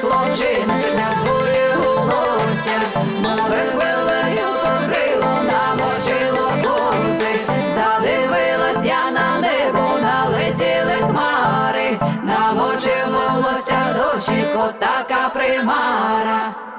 хлопчина, на бурі волосся, море хвилею покрило, намочило коси, задивилась я на небо, налетіли хмари, намочив волосся дощі, кота примара.